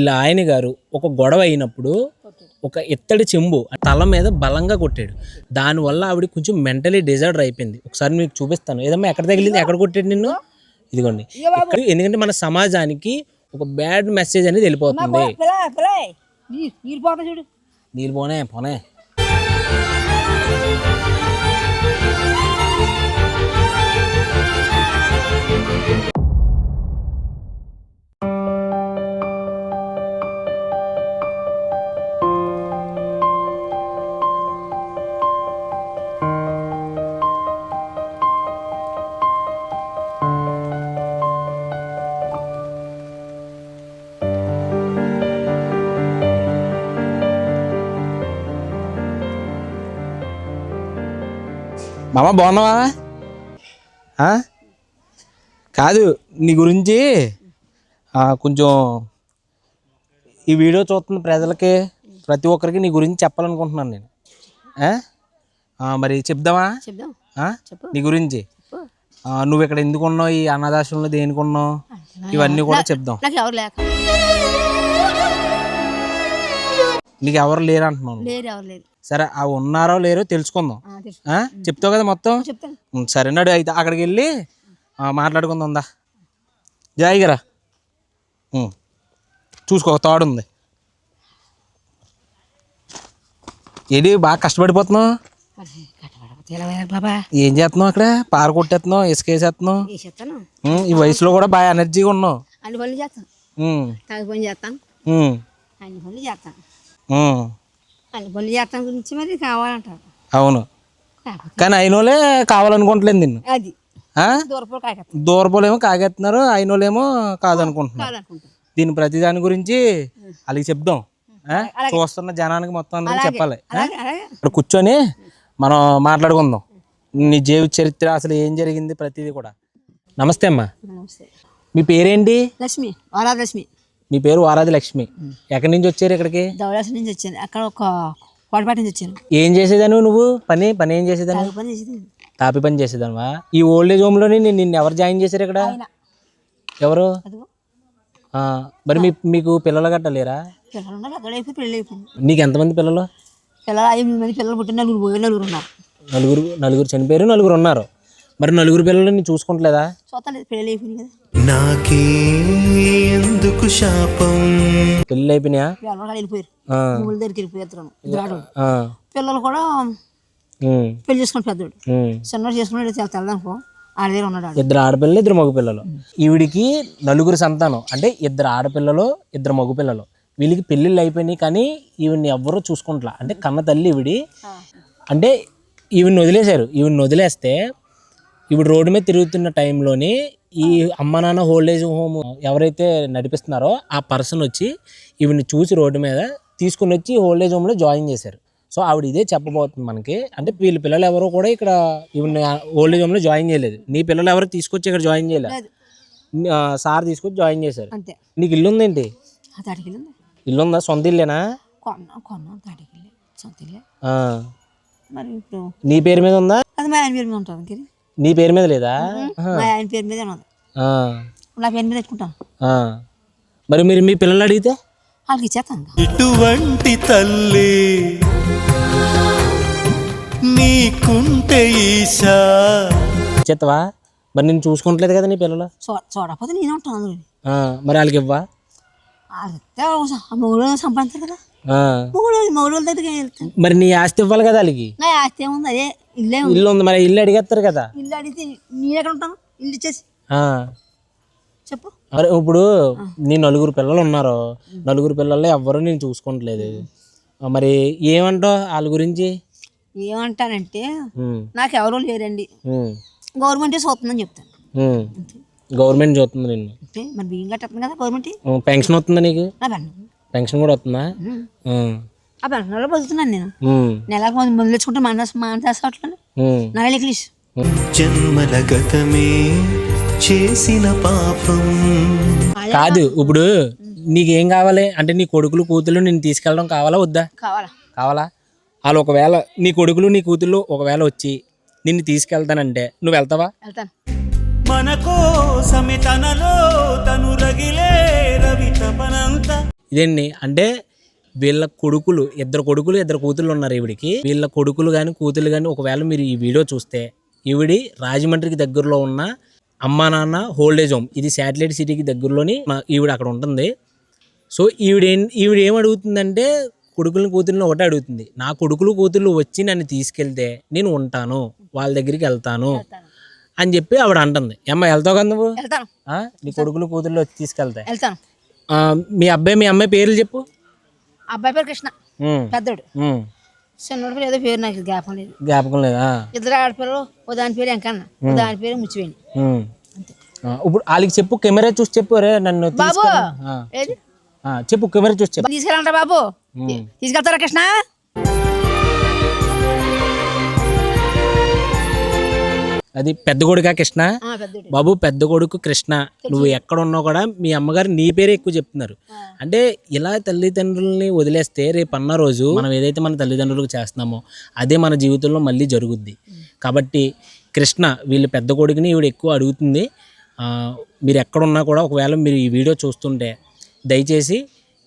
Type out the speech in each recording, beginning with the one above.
ఇలా ఆయన గారు ఒక గొడవ అయినప్పుడు ఒక ఇత్తడి చెంబు తల మీద బలంగా కొట్టాడు. దానివల్ల ఆవిడ కొంచెం మెంటలీ డిజార్డర్ అయిపోయింది. ఒకసారి మీకు చూపిస్తాను. ఏదమ్మా ఎక్కడ తగిలింది? ఎక్కడ కొట్టాడు నిన్ను? ఇదిగోండి. ఎందుకంటే మన సమాజానికి ఒక బ్యాడ్ మెసేజ్ అనేది వెళ్ళిపోతుంది. నీళ్ళు పోనే పోనే. మామ బాగున్నావా? కాదు నీ గురించి కొంచెం ఈ వీడియో చూస్తున్న ప్రజలకి ప్రతి ఒక్కరికి నీ గురించి చెప్పాలనుకుంటున్నాను నేను. మరి చెప్దామా. నీ గురించి? నువ్వు ఇక్కడ ఎందుకు ఉన్నావు? ఈ అనాథాశ్రమంలో దేనికి ఉన్నావు? ఇవన్నీ కూడా చెప్దాం. నాకు ఎవరు లేక. నీకు ఎవరు లేరు అంటున్నాను లేరు ఎవరు లేరు. సరే ఆ ఉన్నారో లేరో తెలుసుకుందాం? చెప్తావు కదా మొత్తం? చెప్తాను. ఉం, సరే నడు అయితే అక్కడికి వెళ్ళి మాట్లాడుకుందాం జాయిగరా చూసుకో తాడు ఉంది. ఏంటి బాగా కష్టపడిపోతున్నావు? ఏం చేస్తున్నావు అక్కడ? పార కొట్టేస్తున్నావు ఇసుక వేసేస్తున్నావు ఈ వయసులో కూడా బాగా ఎనర్జీగా ఉన్నావు. అన్ని పనులు చేస్తాను. ఉం, తాగి పని చేస్తాను. ఉం, అన్ని పనులు చేస్తాను. ఉం. అన్ని పనులు చేస్తాను గురించి మరి కావాలంటారు. అవును. కానీ అయినోళ్ళే కావాలనుకోవట్లేదు నిన్ను. అది. ఆ? దూరపు కాకెత్తాను దూరపోలేమో కాగేస్తున్నారు అయినోళ్ళేమో కాదనుకుంటున్నారు. కాదనుకుంటాను దీని ప్రతి దాని గురించి వాళ్ళకి చెప్దాం? చూస్తున్న జనానికి మొత్తం అందరికి చెప్పాలి? అలాగే అలాగే. ఇక్కడ కూర్చొని మనం మాట్లాడుకుందాం. నీ జీవిత చరిత్ర అసలు ఏం జరిగింది ప్రతిదీ కూడా. నమస్తే అమ్మా. మీ పేరేంటి? లక్ష్మి వరాల లక్ష్మి మీ పేరు వారాది లక్ష్మి ఎక్కడి నుంచి వచ్చారు ఇక్కడికి? నుంచి వచ్చాను. అక్కడ ఒక కోటపాటి నుంచి వచ్చాను. ఏం చేసేదాను నువ్వు? పని? పని ఏం చేసేదాను తాగి పని చేసేది తాపి పని చేసేదానువా? ఈ ఓల్డ్ ఏజ్ హోమ్లోని నిన్ను ఎవరు జాయిన్ చేశారు ఇక్కడ? ఎవరు? మరి మీ మీకు పిల్లలు గట్ట లేరా పిల్లలు ఉన్నారు అక్కడ అయిపోయి పెళ్ళి అయిపోయింది. నీకు ఎంతమంది పిల్లలు? పిల్లలు మంది పిల్లలు పుట్టిన నలుగురు పోయి నలుగురు ఉన్నారు. నలుగురు నలుగురు చనిపోయారు నలుగురు ఉన్నారు. మరి నలుగురు పిల్లలు నీ చూసుకుంటలేదా? చూస్తాను లేదు పెళ్ళి అయిపోయింది కదా. నాకే ఎందుకు శాపం? పెళ్ళి అయిపోయినాయా? పిల్లలు కూడా వెళ్ళిపోయారు. ఆ, మూల దగ్గరికి వెళ్ళిపోయి ఇద్దరు. ఇద్దరు ఆడవాళ్ళు. ఆ, పిల్లలు కూడా ఉమ్, పెళ్ళి చేసుకుని పెద్దోడు. ఉమ్. చిన్నోడు చేసుకున్నాడు తెల్లదనుకో ఆడ దగ్గర ఉన్నాడు ఆడు. ఇద్దరు ఆడపిల్లలు ఇద్దరు మగపిల్లలు ఈవిడికి నలుగురు సంతానం. అంటే ఇద్దరు ఆడపిల్లలు ఇద్దరు మగపిల్లలు వీళ్ళకి పెళ్ళిళ్ళు అయిపోయినాయి కానీ ఈవిడ్ని ఎవ్వరూ చూసుకుంటలా. అంటే కన్న తల్లి ఈవిడి. అంటే ఈవిడ్ని వదిలేశారు. ఈవిడ్ని వదిలేస్తే ఇప్పుడు రోడ్డు మీద తిరుగుతున్న టైంలోని ఈ అమ్మ నాన్న ఓల్డ్ ఏజ్ హోమ్ ఎవరైతే నడిపిస్తున్నారో ఆ పర్సన్ వచ్చి ఈవిడ్ని చూసి రోడ్డు మీద తీసుకుని వచ్చి ఓల్డ్ ఏజ్ హోమ్లో జాయిన్ చేశారు. సో ఆవిడ ఇదే చెప్పబోతుంది మనకి. అంటే వీళ్ళ పిల్లలు ఎవరు కూడా ఇక్కడ ఈవిడ్ని ఓల్డ్ ఏజ్ హోమ్లో జాయిన్ చేయలేదు. నీ పిల్లలు ఎవరు తీసుకొచ్చి ఇక్కడ జాయిన్ చేయలేదు సార్ తీసుకొచ్చి జాయిన్ చేశారు. నీకు ఇల్లు ఉందేంటి? ఇల్లు ఉందా? సొంత ఇల్లేనా? నీ పేరు మీద ఉందా? అది మా ఆయన పేరు మీద ఉంటుంది నీ పేరు మీద లేదా? మా ఆయన పేరు మీదే ఉన్నది. ఆ. నా పేరు మీద పెట్టుకుంటాను ఆ. మరి మీరు మీ పిల్లలు అడిగితే? వాళ్ళకి ఇచ్చేస్తాను ఇటువంటి తల్లి నీకుంటే ఈశా. చెత్తవా మరి నేను చూసుకుంటలేదు కదా నీ పిల్లలు? చూ చూడకపోతే నేను ఉంటాను అందులో మరి వాళ్ళకి ఇవ్వా? వాళ్ళకి మూడు సంపాదించారు కదా. దగ్గరికి వెళ్తాను మరి నీ ఆస్తి ఇవ్వాలి కదా వాళ్ళకి? నా ఆస్తి ఏముంది? అదే ఇల్లే ఉంది. ఇల్లు ఉంది మరి ఇల్లు అడిగేస్తారు కదా. ఇల్లు అడిగితే నేను ఎక్కడ ఉంటాను? ఇల్లు ఇచ్చేసి. ఆ. చెప్పు. మరి ఇప్పుడు నీ నలుగురు పిల్లలు ఉన్నారు నలుగురు పిల్లల్లో ఎవ్వరూ నేను చూసుకుంటలేదు ఆ, మరి ఏమంటావు వాళ్ళ గురించి? ఏమంటానంటే ఉమ్, నాకు ఎవరూ లేరండి. ఉమ్, గవర్నమెంటే చూస్తుందని చెప్తాను. ఉమ్. గవర్నమెంట్ చూస్తుంది నిన్ను. అంటే మరి బియ్యం కట్టేస్తుంది కదా గవర్నమెంట్ ఉమ్, పెన్షన్ వస్తుందా నీకు? నా పెన్షన్. పెన్షన్ కూడా వస్తుందా? ఆ పెన్షన్లో బతుకుతున్నాను నేను. ఉమ్, నెలకు మంది మందులు తెచ్చుకుంటే మానేసి మానేస్తా అట్లా ఉమ్. నా ఇంగ్లీష్ జన్మల గతమే చేసిన పాపం. కాదు ఇప్పుడు నీకేం కావాలి? అంటే నీ కొడుకులు కూతుళ్ళు నిన్ను తీసుకెళ్ళడం కావాలా వద్దా? కావాలా. కావాలా? వాళ్ళు ఒకవేళ నీ కొడుకులు నీ కూతుళ్ళు ఒకవేళ వచ్చి నిన్ను తీసుకెళ్తానంటే నువ్వు వెళ్తావా? వెళ్తాను. మన కోసమే తనలో తను రగిలే రవి తపనంత ఇదేంటి? అంటే వీళ్ళ కొడుకులు ఇద్దరు కొడుకులు ఇద్దరు కూతుళ్ళు ఉన్నారు ఈవిడికి. వీళ్ళ కొడుకులు కానీ కూతుళ్ళు కానీ ఒకవేళ మీరు ఈ వీడియో చూస్తే ఈవిడి రాజమండ్రికి దగ్గరలో ఉన్న అమ్మా నాన్న హోల్డేజ్ హోమ్. ఇది శాటిలైట్ సిటీకి దగ్గరలోని ఈవిడ అక్కడ ఉంటుంది. సో ఈవిడ ఈవిడ ఏం అడుగుతుందంటే కొడుకులను కూతుర్ని ఒకటే అడుగుతుంది. నా కొడుకులు కూతుర్లు వచ్చి నన్ను తీసుకెళ్తే నేను ఉంటాను వాళ్ళ దగ్గరికి వెళ్తాను అని చెప్పి ఆవిడ అంటుంది. ఏమ్మా వెళ్తావు కదా నువ్వు? నీ కొడుకులు కూతుర్లు వచ్చి తీసుకెళ్తాయి మీ అబ్బాయి మీ అమ్మాయి పేర్లు చెప్పు. అబ్బాయి పేరు కృష్ణ. పెద్దోడు. చిన్నోడు పేరు ఏదో పేరు నాకు జ్ఞాపకం లేదు. జ్ఞాపకం లేదా? ఇద్దరు ఆడపిల్లలు ఓ దాని పేరు ఎంకన్న ఓ దాని పేరు ముచ్చివేణి ఇప్పుడు వాళ్ళకి చెప్పు కెమెరా చూసి చెప్పు రే నన్ను బాబు! చెప్పు కెమెరా చూసి చెప్పు. తీసుకెళ్ళండి బాబు. తీసుకెళ్తారా కృష్ణ? అది పెద్ద కొడుకా కృష్ణ? బాబు పెద్ద కొడుకు కృష్ణ. నువ్వు ఎక్కడ ఉన్నావు కూడా మీ అమ్మగారు నీ పేరే ఎక్కువ చెప్తున్నారు. అంటే ఇలా తల్లిదండ్రుల్ని వదిలేస్తే రేపు అన్న రోజు మనం ఏదైతే మన తల్లిదండ్రులకు చేస్తున్నామో అదే మన జీవితంలో మళ్ళీ జరుగుద్ది. కాబట్టి కృష్ణ వీళ్ళు పెద్ద కొడుకుని ఈవిడ ఎక్కువ అడుగుతుంది. మీరు ఎక్కడున్నా కూడా ఒకవేళ మీరు ఈ వీడియో చూస్తుంటే దయచేసి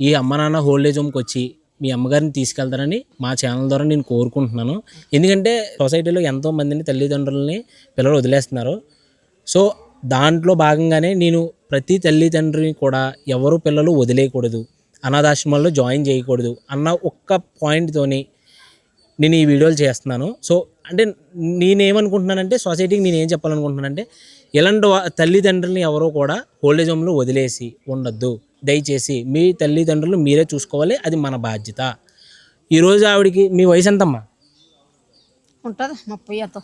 ఈ అమ్మ నాన్న హోల్డేజ్ హోమ్కి వచ్చి మీ అమ్మగారిని తీసుకెళ్తారని మా ఛానల్ ద్వారా నేను కోరుకుంటున్నాను. ఎందుకంటే సొసైటీలో ఎంతో మందిని తల్లిదండ్రులని పిల్లలు వదిలేస్తున్నారు. సో దాంట్లో భాగంగానే నేను ప్రతి తల్లిదండ్రిని కూడా ఎవరు పిల్లలు వదిలేయకూడదు అనాథాశ్రమాల్లో జాయిన్ చేయకూడదు అన్న ఒక్క పాయింట్తోని నేను ఈ వీడియోలు చేస్తున్నాను. సో అంటే నేనేమనుకుంటున్నానంటే సొసైటీకి నేను ఏం చెప్పాలనుకుంటున్నానంటే ఇలాంటి తల్లిదండ్రులని ఎవరో కూడా ఓల్డేజ్ హోమ్లో వదిలేసి ఉండొద్దు. దయచేసి మీ తల్లిదండ్రులు మీరే చూసుకోవాలి అది మన బాధ్యత. ఈరోజు ఆవిడకి మీ వయసు ఎంతమ్మా? ఉంటుంది ముప్పై ఎంతో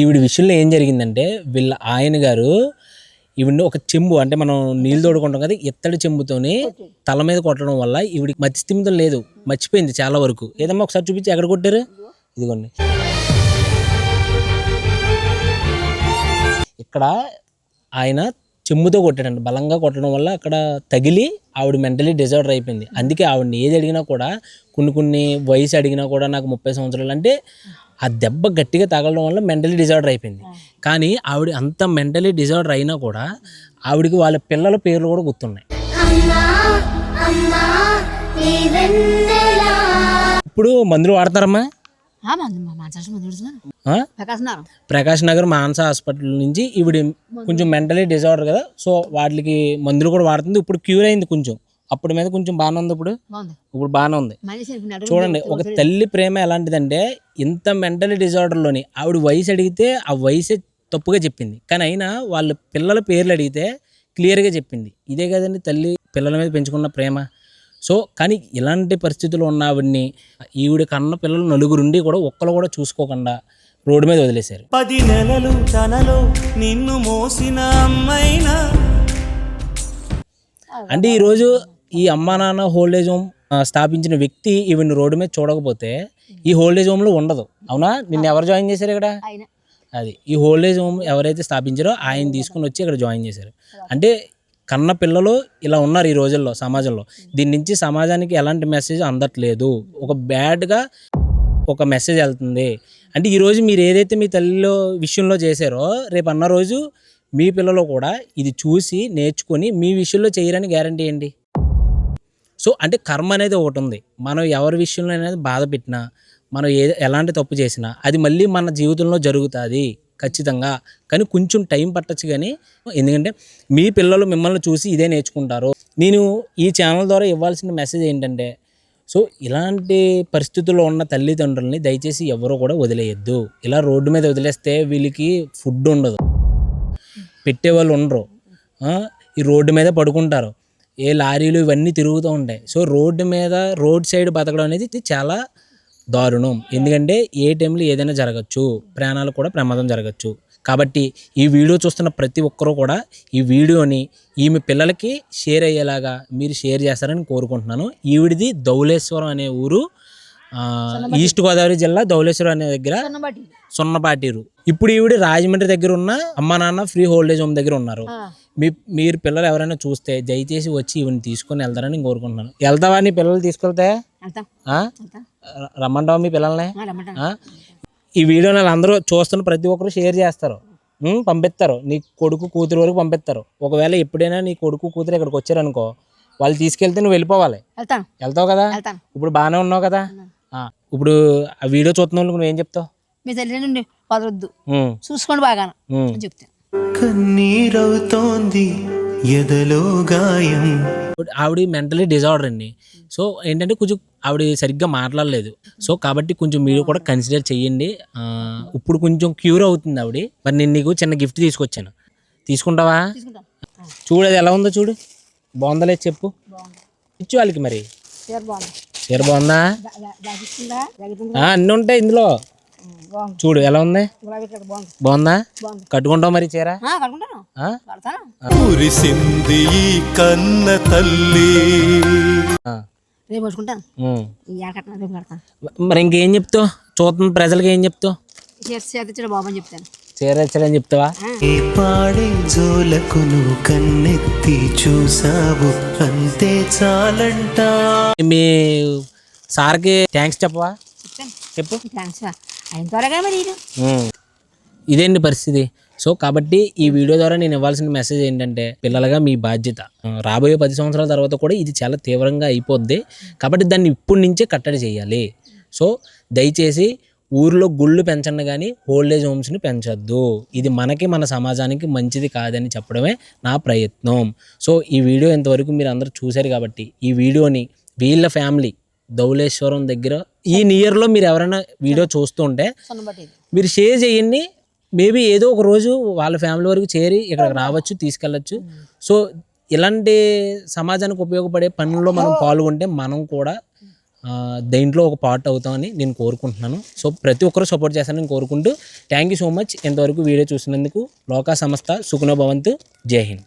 ఈవిడ విషయంలో ఏం జరిగిందంటే వీళ్ళ ఆయన గారు ఈవిడ్ని ఒక చెంబు అంటే మనం నీళ్ళు తోడుకుంటాం కదా ఇత్తడి చెంబుతోని తల మీద కొట్టడం వల్ల ఈవిడికి మతి స్థిమితం లేదు మర్చిపోయింది చాలా వరకు. ఏదమ్మా ఒకసారి చూపించి ఎక్కడ కొట్టారు? ఇదిగోండి. ఇక్కడ ఆయన చెమ్ముతో కొట్టాడండి బలంగా కొట్టడం వల్ల అక్కడ తగిలి ఆవిడ మెంటలీ డిజార్డర్ అయిపోయింది. అందుకే ఆవిడని ఏది అడిగినా కూడా కొన్ని కొన్ని వయసు అడిగినా కూడా నాకు ముప్పై సంవత్సరాలు అంటే ఆ దెబ్బ గట్టిగా తగలడం వల్ల మెంటలీ డిజార్డర్ అయిపోయింది. కానీ ఆవిడ అంత మెంటలీ డిజార్డర్ అయినా కూడా ఆవిడకి వాళ్ళ పిల్లల పేర్లు కూడా గుర్తున్నాయి. ఇప్పుడు మందులు వాడతారమ్మా. ప్రకాష్ నగర్. మానస హాస్పిటల్ నుంచి ఈవిడ కొంచెం మెంటలీ డిజార్డర్ కదా సో వాటికి మందులు కూడా వాడుతుంది. ఇప్పుడు క్యూర్ అయింది కొంచెం. అప్పుడు మీద కొంచెం బాగానే ఉంది ఇప్పుడు. ఇప్పుడు బాగానే ఉంది. చూడండి ఒక తల్లి ప్రేమ ఎలాంటిదంటే ఇంత మెంటలీ డిజార్డర్లోని ఆవిడ వయసు అడిగితే ఆ వయసే తప్పుగా చెప్పింది. కానీ అయినా వాళ్ళ పిల్లల పేర్లు అడిగితే క్లియర్గా చెప్పింది. ఇదే కదండి తల్లి పిల్లల మీద పెంచుకున్న ప్రేమ. సో కానీ ఇలాంటి పరిస్థితుల్లో ఉన్న ఆవిడ్ని ఈవిడ కన్న పిల్లలు నలుగురుండి కూడా ఒక్కరు కూడా చూసుకోకుండా రోడ్డు మీద వదిలేశారు. పది నెలలు తనలో నిన్ను మోసిన అమ్మైనా? అంటే ఈరోజు ఈ అమ్మా నాన్న హోల్డేజ్ హోమ్ స్థాపించిన వ్యక్తి ఈవిని రోడ్డు మీద చూడకపోతే ఈ హోల్డేజ్ హోమ్లో ఉండదు. అవునా? నిన్ను ఎవరు జాయిన్ చేశారు ఇక్కడ? ఆయన. అది. ఈ హోల్డేజ్ హోమ్ ఎవరైతే స్థాపించారో ఆయన తీసుకుని వచ్చి ఇక్కడ జాయిన్ చేశారు. అంటే కన్న పిల్లలు ఇలా ఉన్నారు ఈ రోజుల్లో సమాజంలో. దీని నుంచి సమాజానికి ఎలాంటి మెసేజ్ అందట్లేదు. ఒక బ్యాడ్గా ఒక మెసేజ్ వెళ్తుంది. అంటే ఈరోజు మీరు ఏదైతే మీ తల్లిలో విషయంలో చేశారో రేపు అన్న రోజు మీ పిల్లలు కూడా ఇది చూసి నేర్చుకొని మీ విషయంలో చేయరని గ్యారంటీ ఏంటి? సో అంటే కర్మ అనేది ఒకటి ఉంది. మనం ఎవరి విషయంలో అనేది బాధ పెట్టినా మనం ఏ ఎలాంటి తప్పు చేసినా అది మళ్ళీ మన జీవితంలో జరుగుతుంది. ఖచ్చితంగా. కానీ కొంచెం టైం పట్టచ్చు కానీ ఎందుకంటే మీ పిల్లలు మిమ్మల్ని చూసి ఇదే నేర్చుకుంటారు. నేను ఈ ఛానల్ ద్వారా ఇవ్వాల్సిన మెసేజ్ ఏంటంటే సో ఇలాంటి పరిస్థితుల్లో ఉన్న తల్లిదండ్రుల్ని దయచేసి ఎవరూ కూడా వదిలేయద్దు. ఇలా రోడ్డు మీద వదిలేస్తే వీళ్ళకి ఫుడ్ ఉండదు. పెట్టేవాళ్ళు ఉండరు. ఈ రోడ్డు మీద పడుకుంటారు. ఏ లారీలు ఇవన్నీ తిరుగుతూ ఉంటాయి. సో రోడ్డు మీద రోడ్ సైడ్ బతకడం అనేది చాలా దారుణం. ఎందుకంటే ఏ టైంలో ఏదైనా జరగచ్చు ప్రాణాలు కూడా ప్రమాదం జరగచ్చు. కాబట్టి ఈ వీడియో చూస్తున్న ప్రతి ఒక్కరూ కూడా ఈ వీడియోని ఈమె పిల్లలకి షేర్ అయ్యేలాగా మీరు షేర్ చేస్తారని కోరుకుంటున్నాను. ఈవిడిది ధౌలేశ్వరం అనే ఊరు ఈస్ట్ గోదావరి జిల్లా ధౌలేశ్వరం అనే దగ్గర సొన్నపాటిరు ఇప్పుడు ఈవిడ రాజమండ్రి దగ్గర ఉన్న అమ్మ నాన్న ఫ్రీ హోల్డేజ్ హోమ్ దగ్గర ఉన్నారు. మీ మీరు పిల్లలు ఎవరైనా చూస్తే దయచేసి వచ్చి ఈవిని తీసుకొని వెళ్తారని నేను కోరుకుంటున్నాను. వెళ్తావా నీ పిల్లలు తీసుకెళ్తే? రమ్మంటావా మీ పిల్లల్ని? ఈ వీడియోని వాళ్ళందరూ చూస్తున్న ప్రతి ఒక్కరు షేర్ చేస్తారు? పంపిస్తారు. నీ కొడుకు కూతురు వరకు పంపిస్తారు. ఒకవేళ ఎప్పుడైనా నీ కొడుకు కూతురు ఇక్కడికి వచ్చారనుకో వాళ్ళు తీసుకెళ్తే నువ్వు వెళ్ళిపోవాలి. వెళ్తావు కదా? ఇప్పుడు బాగానే ఉన్నావు కదా? ఇప్పుడు ఆ వీడియో చూస్తున్న వాళ్ళకి నువ్వేం చెప్తావు? మీ తల్లి నుండి వదలొద్దు చూసుకోండి బాగాను ఉమ్. అని చెప్తాను కన్నీరవుతోంది ఎదలో గాయం ఆవిడ మెంటలీ డిజార్డర్ అండి సో ఏంటంటే కొంచెం ఆవిడ సరిగ్గా మాట్లాడలేదు సో కాబట్టి కొంచెం మీరు కూడా కన్సిడర్ చెయ్యండి ఆ, ఇప్పుడు కొంచెం క్యూర్ అవుతుంది ఆవిడ మరి నేను నీకు చిన్న గిఫ్ట్ తీసుకొచ్చాను తీసుకుంటావా చూడు అది ఎలా ఉందో చూడు బాగుందా లేదు చెప్పు ఇచ్చు వాళ్ళకి మరి చీర బాగుంది అన్నీ ఉంటాయి ఇందులో చూడు ఎలా ఉంది? బాగుంది. కట్టుకుంటావు మరి చీర? ఆ, కట్టుకుంటాను. ఆ? కడతాను. కురిసింది ఈ కన్న తల్లి. రేపు పట్టుకుంటాను రేపు కడతాను. మరి ఇంకేం చెప్తావు? చూస్తున్న ప్రజలకి ఏం చెప్తావు? చీర బాబు అని చెప్తాను. చీర ఇచ్చాడని చెప్తావా? ఏ పాడే జోలకు నువ్వు కన్నెత్తి చూసావు. అంతే చాలంట. మీ సార్కి థ్యాంక్స్ చెప్పవా? చెప్పు. థ్యాంక్స్ ఆయన త్వరగా మరి ఇదేంటి పరిస్థితి? సో కాబట్టి ఈ వీడియో ద్వారా నేను ఇవ్వాల్సిన మెసేజ్ ఏంటంటే పిల్లలుగా మీ బాధ్యత. రాబోయే పది సంవత్సరాల తర్వాత కూడా ఇది చాలా తీవ్రంగా అయిపోద్ది. కాబట్టి దాన్ని ఇప్పటి నుంచే కట్టడి చేయాలి. సో దయచేసి ఊర్లో గుళ్ళు పెంచండి కానీ ఓల్డేజ్ హోమ్స్ని పెంచొద్దు. ఇది మనకి మన సమాజానికి మంచిది కాదని చెప్పడమే నా ప్రయత్నం. సో ఈ వీడియో ఇంతవరకు మీరు అందరూ చూశారు కాబట్టి ఈ వీడియోని వీళ్ళ ఫ్యామిలీ ధౌలేశ్వరం దగ్గర ఈ నియర్లో మీరు ఎవరైనా వీడియో చూస్తుంటే మీరు షేర్ చేయండి. మేబీ ఏదో ఒక రోజు వాళ్ళ ఫ్యామిలీ వరకు చేరి ఇక్కడికి రావచ్చు తీసుకెళ్ళచ్చు. సో ఇలాంటి సమాజానికి ఉపయోగపడే పనుల్లో మనం పాల్గొంటే మనం కూడా దేంట్లో ఒక పార్ట్ అవుతామని నేను కోరుకుంటున్నాను. సో ప్రతి ఒక్కరు సపోర్ట్ చేస్తానని కోరుకుంటూ థ్యాంక్ యూ సో మచ్ ఇంతవరకు వీడియో చూసినందుకు లోకా సంస్థ సుఖనో భవంతు. జై హింద్.